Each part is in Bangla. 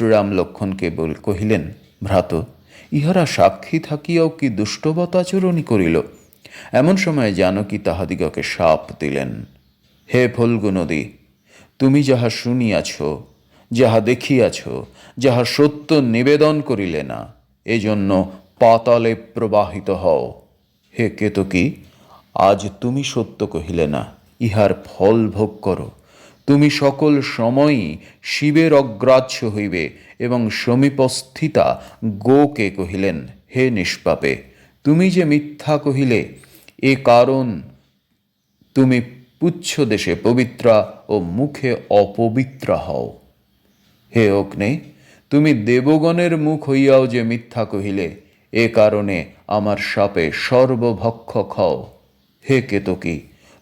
শ্রীরাম লক্ষণকে বল কহিলেন, ভ্রাত, ইহারা সাক্ষী থাকিয়াও কি দুষ্টবত আচরণই করিল? এমন সময় জানকী তাহাদিগকে শাপ দিলেন। হে ফল্গু নদী তুমি যাহা শুনিয়াছ, যাহা দেখিয়াছ, যাহা সত্য নিবেদন করিলে না, এজন্য পাতালে প্রবাহিত হও। হে কেতকী, আজ তুমি সত্য কহিলে না, ইহার ফল ভোগ করো। তুমি সকল সময়ই শিবের অগ্রাহ্য হইবে এবং সমীপস্থিতা গোকে কহিলেন, হে নিষ্পাপে, তুমি যে মিথ্যা কহিলে, এ কারণ তুমি পুচ্ছ দেশে পবিত্রা ও মুখে অপবিত্রা হও। হে অগ্নে, তুমি দেবগণের মুখ হইয়াও যে মিথ্যা কহিলে, এ কারণে আমার সাপে সর্বভক্ষ খাও। হে কেতকী,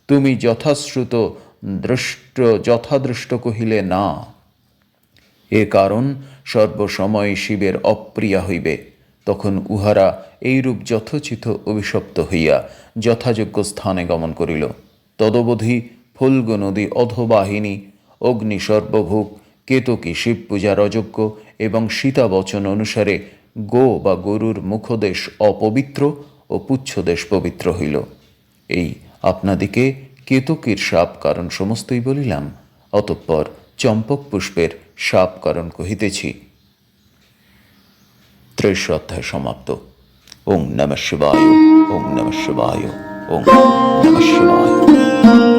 তুমি যথাশ্রুত দৃষ্ট, যথাদৃষ্ট কহিলে না। এ কারণ সর্বসময় শিবের অপ্রিয়া হইবে, তখন উহারা এইরূপ যথোচিত অভিশপ্ত হইয়া যথাযোগ্য স্থানে গমন করিল। তদবধি ফুলগ নদী অধবাহিনী অগ্নি সর্বভূক কেতকী শিব পূজার অযোগ্য এবং সীতাবচন অনুসারে গো বা গরুর মুখদেশ অপবিত্র ও পুচ্ছদেশ পবিত্র হইল। এই আপনাদিকে কেতকীর সাপ কারণ সমস্তই বলিলাম, অতঃপর চম্পক পুষ্পের সাপ কারণ কহিতেছি। ত্রৈশ অধ্যায় সমাপ্ত। ওং নম শিবায়, ওং নম শিবায়, ওং নম শিবায়।